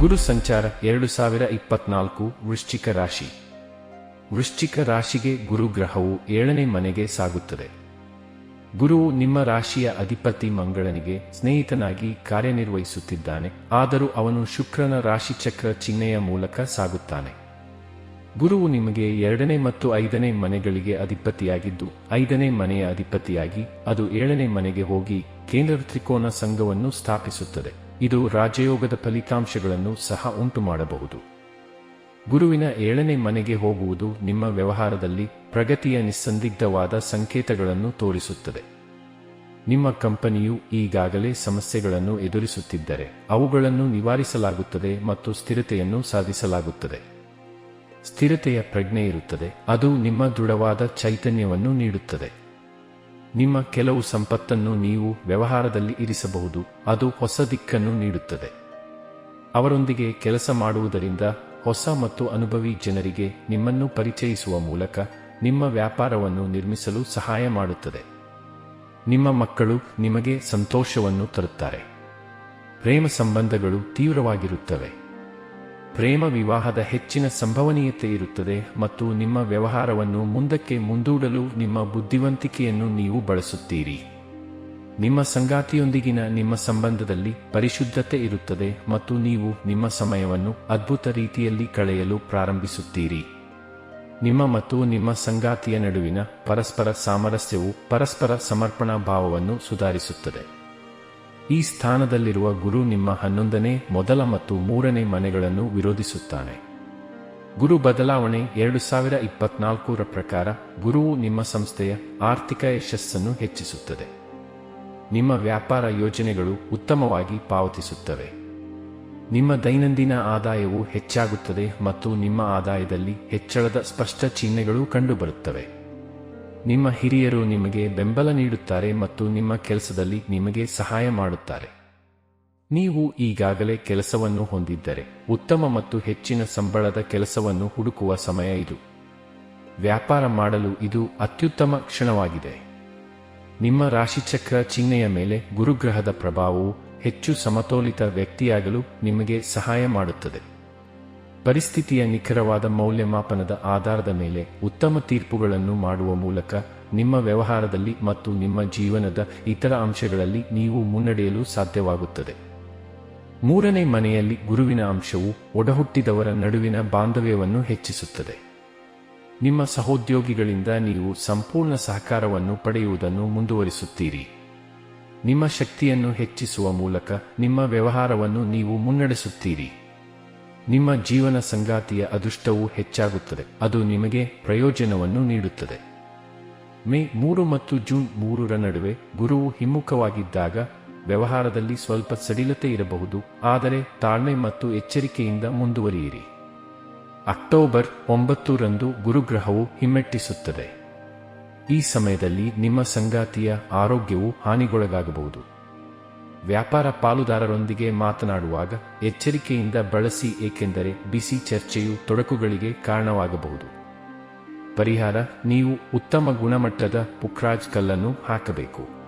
ಗುರು ಸಂಚಾರ ಎರಡು ಸಾವಿರ ಇಪ್ಪತ್ನಾಲ್ಕು ವೃಶ್ಚಿಕ ರಾಶಿ. ವೃಶ್ಚಿಕ ರಾಶಿಗೆ ಗುರು ಗ್ರಹವು ಏಳನೇ ಮನೆಗೆ ಸಾಗುತ್ತದೆ. ಗುರುವು ನಿಮ್ಮ ರಾಶಿಯ ಅಧಿಪತಿ ಮಂಗಳನಿಗೆ ಸ್ನೇಹಿತನಾಗಿ ಕಾರ್ಯನಿರ್ವಹಿಸುತ್ತಿದ್ದಾನೆ. ಆದರೂ ಅವನು ಶುಕ್ರನ ರಾಶಿಚಕ್ರ ಚಿಹ್ನೆಯ ಮೂಲಕ ಸಾಗುತ್ತಾನೆ. ಗುರುವು ನಿಮಗೆ ಎರಡನೇ ಮತ್ತು ಐದನೇ ಮನೆಗಳಿಗೆ ಅಧಿಪತಿಯಾಗಿದ್ದು, ಐದನೇ ಮನೆಯ ಅಧಿಪತಿಯಾಗಿ ಅದು ಏಳನೇ ಮನೆಗೆ ಹೋಗಿ ಕೇಂದ್ರ ತ್ರಿಕೋನ ಸಂಘವನ್ನು ಸ್ಥಾಪಿಸುತ್ತದೆ. ಇದು ರಾಜಯೋಗದ ಫಲಿತಾಂಶಗಳನ್ನು ಸಹ ಉಂಟು ಮಾಡಬಹುದು. ಗುರುವಿನ ಏಳನೇ ಮನೆಗೆ ಹೋಗುವುದು ನಿಮ್ಮ ವ್ಯವಹಾರದಲ್ಲಿ ಪ್ರಗತಿಯ ನಿಸ್ಸಂದಿಗ್ಧವಾದ ಸಂಕೇತಗಳನ್ನು ತೋರಿಸುತ್ತದೆ. ನಿಮ್ಮ ಕಂಪನಿಯು ಈಗಾಗಲೇ ಸಮಸ್ಯೆಗಳನ್ನು ಎದುರಿಸುತ್ತಿದ್ದರೆ, ಅವುಗಳನ್ನು ನಿವಾರಿಸಲಾಗುತ್ತದೆ ಮತ್ತು ಸ್ಥಿರತೆಯನ್ನು ಸಾಧಿಸಲಾಗುತ್ತದೆ. ಸ್ಥಿರತೆಯ ಪ್ರಜ್ಞೆ ಇರುತ್ತದೆ, ಅದು ನಿಮ್ಮ ದೃಢವಾದ ಚೈತನ್ಯವನ್ನು ನೀಡುತ್ತದೆ. ನಿಮ್ಮ ಕೆಲವು ಸಂಪತ್ತನ್ನು ನೀವು ವ್ಯವಹಾರದಲ್ಲಿ ಇರಿಸಬಹುದು. ಅದು ಹೊಸ ದಿಕ್ಕನ್ನು ನೀಡುತ್ತದೆ. ಅವರೊಂದಿಗೆ ಕೆಲಸ ಮಾಡುವುದರಿಂದ ಹೊಸ ಮತ್ತು ಅನುಭವಿ ಜನರಿಗೆ ನಿಮ್ಮನ್ನು ಪರಿಚಯಿಸುವ ಮೂಲಕ ನಿಮ್ಮ ವ್ಯಾಪಾರವನ್ನು ನಿರ್ಮಿಸಲು ಸಹಾಯ ಮಾಡುತ್ತದೆ. ನಿಮ್ಮ ಮಕ್ಕಳು ನಿಮಗೆ ಸಂತೋಷವನ್ನು ತರುತ್ತಾರೆ. ಪ್ರೇಮ ಸಂಬಂಧಗಳು ತೀವ್ರವಾಗಿರುತ್ತವೆ. ಪ್ರೇಮ ವಿವಾಹದ ಹೆಚ್ಚಿನ ಸಂಭವನೀಯತೆ ಇರುತ್ತದೆ ಮತ್ತು ನಿಮ್ಮ ವ್ಯವಹಾರವನ್ನು ಮುಂದಕ್ಕೆ ಮುಂದೂಡಲು ನಿಮ್ಮ ಬುದ್ಧಿವಂತಿಕೆಯನ್ನು ನೀವು ಬಳಸುತ್ತೀರಿ. ನಿಮ್ಮ ಸಂಗಾತಿಯೊಂದಿಗಿನ ನಿಮ್ಮ ಸಂಬಂಧದಲ್ಲಿ ಪರಿಶುದ್ಧತೆ ಇರುತ್ತದೆ ಮತ್ತು ನೀವು ನಿಮ್ಮ ಸಮಯವನ್ನು ಅದ್ಭುತ ರೀತಿಯಲ್ಲಿ ಕಳೆಯಲು ಪ್ರಾರಂಭಿಸುತ್ತೀರಿ. ನಿಮ್ಮ ಮತ್ತು ನಿಮ್ಮ ಸಂಗಾತಿಯ ನಡುವಿನ ಪರಸ್ಪರ ಸಾಮರಸ್ಯವು ಪರಸ್ಪರ ಸಮರ್ಪಣಾ ಭಾವವನ್ನು ಸುಧಾರಿಸುತ್ತದೆ. ಈ ಸ್ಥಾನದಲ್ಲಿರುವ ಗುರು ನಿಮ್ಮ ಹನ್ನೊಂದನೇ, ಮೊದಲ ಮತ್ತು ಮೂರನೇ ಮನೆಗಳನ್ನು ವಿರೋಧಿಸುತ್ತಾನೆ. ಗುರು ಬದಲಾವಣೆ ಎರಡು ಸಾವಿರ ಇಪ್ಪತ್ನಾಲ್ಕರ ಪ್ರಕಾರ ಗುರುವು ನಿಮ್ಮ ಸಂಸ್ಥೆಯ ಆರ್ಥಿಕ ಯಶಸ್ಸನ್ನು ಹೆಚ್ಚಿಸುತ್ತದೆ. ನಿಮ್ಮ ವ್ಯಾಪಾರ ಯೋಜನೆಗಳು ಉತ್ತಮವಾಗಿ ಪಾವತಿಸುತ್ತವೆ. ನಿಮ್ಮ ದೈನಂದಿನ ಆದಾಯವು ಹೆಚ್ಚಾಗುತ್ತದೆ ಮತ್ತು ನಿಮ್ಮ ಆದಾಯದಲ್ಲಿ ಹೆಚ್ಚಳದ ಸ್ಪಷ್ಟ ಚಿಹ್ನೆಗಳು ಕಂಡುಬರುತ್ತವೆ. ನಿಮ್ಮ ಹಿರಿಯರು ನಿಮಗೆ ಬೆಂಬಲ ನೀಡುತ್ತಾರೆ ಮತ್ತು ನಿಮ್ಮ ಕೆಲಸದಲ್ಲಿ ನಿಮಗೆ ಸಹಾಯ ಮಾಡುತ್ತಾರೆ. ನೀವು ಈಗಾಗಲೇ ಕೆಲಸವನ್ನು ಹೊಂದಿದ್ದರೆ, ಉತ್ತಮ ಮತ್ತು ಹೆಚ್ಚಿನ ಸಂಬಳದ ಕೆಲಸವನ್ನು ಹುಡುಕುವ ಸಮಯ ಇದು. ವ್ಯಾಪಾರ ಮಾಡಲು ಇದು ಅತ್ಯುತ್ತಮ ಕ್ಷಣವಾಗಿದೆ. ನಿಮ್ಮ ರಾಶಿಚಕ್ರ ಚಿಹ್ನೆಯ ಮೇಲೆ ಗುರುಗ್ರಹದ ಪ್ರಭಾವವು ಹೆಚ್ಚು ಸಮತೋಲಿತ ವ್ಯಕ್ತಿಯಾಗಲು ನಿಮಗೆ ಸಹಾಯ ಮಾಡುತ್ತದೆ. ಪರಿಸ್ಥಿತಿಯ ನಿಖರವಾದ ಮೌಲ್ಯಮಾಪನದ ಆಧಾರದ ಮೇಲೆ ಉತ್ತಮ ತೀರ್ಪುಗಳನ್ನು ಮಾಡುವ ಮೂಲಕ ನಿಮ್ಮ ವ್ಯವಹಾರದಲ್ಲಿ ಮತ್ತು ನಿಮ್ಮ ಜೀವನದ ಇತರ ಅಂಶಗಳಲ್ಲಿ ನೀವು ಮುನ್ನಡೆಯಲು ಸಾಧ್ಯವಾಗುತ್ತದೆ. ಮೂರನೇ ಮನೆಯಲ್ಲಿ ಗುರುವಿನ ಅಂಶವು ಒಡಹುಟ್ಟಿದವರ ನಡುವಿನ ಬಾಂಧವ್ಯವನ್ನು ಹೆಚ್ಚಿಸುತ್ತದೆ. ನಿಮ್ಮ ಸಹೋದ್ಯೋಗಿಗಳಿಂದ ನೀವು ಸಂಪೂರ್ಣ ಸಹಕಾರವನ್ನು ಪಡೆಯುವುದನ್ನು ಮುಂದುವರಿಸುತ್ತೀರಿ. ನಿಮ್ಮ ಶಕ್ತಿಯನ್ನು ಹೆಚ್ಚಿಸುವ ಮೂಲಕ ನಿಮ್ಮ ವ್ಯವಹಾರವನ್ನು ನೀವು ಮುನ್ನಡೆಸುತ್ತೀರಿ. ನಿಮ್ಮ ಜೀವನ ಸಂಗಾತಿಯ ಅದೃಷ್ಟವು ಹೆಚ್ಚಾಗುತ್ತದೆ. ಅದು ನಿಮಗೆ ಪ್ರಯೋಜನವನ್ನು ನೀಡುತ್ತದೆ. ಮೇ ಮೂರು ಮತ್ತು ಜೂನ್ ಮೂರರ ನಡುವೆ ಗುರುವು ಹಿಮ್ಮುಖವಾಗಿದ್ದಾಗ ವ್ಯವಹಾರದಲ್ಲಿ ಸ್ವಲ್ಪ ಸಡಿಲತೆ ಇರಬಹುದು, ಆದರೆ ತಾಳ್ಮೆ ಮತ್ತು ಎಚ್ಚರಿಕೆಯಿಂದ ಮುಂದುವರಿಯಿರಿ. ಅಕ್ಟೋಬರ್ ಒಂಬತ್ತರಂದು ಗುರುಗ್ರಹವು ಹಿಮ್ಮೆಟ್ಟಿಸುತ್ತದೆ. ಈ ಸಮಯದಲ್ಲಿ ನಿಮ್ಮ ಸಂಗಾತಿಯ ಆರೋಗ್ಯವು ಹಾನಿಗೊಳಗಾಗಬಹುದು. ವ್ಯಾಪಾರ ಪಾಲುದಾರರೊಂದಿಗೆ ಮಾತನಾಡುವಾಗ ಎಚ್ಚರಿಕೆಯಿಂದ ಬಳಸಿ ಏಕೆಂದರೆ ಬಿಸಿ ಚರ್ಚೆಯು ತೊಡಕುಗಳಿಗೆ ಕಾರಣವಾಗಬಹುದು. ಪರಿಹಾರ, ನೀವು ಉತ್ತಮ ಗುಣಮಟ್ಟದ ಪುಕ್ರಾಜ್ ಕಲ್ಲನ್ನು ಹಾಕಬೇಕು.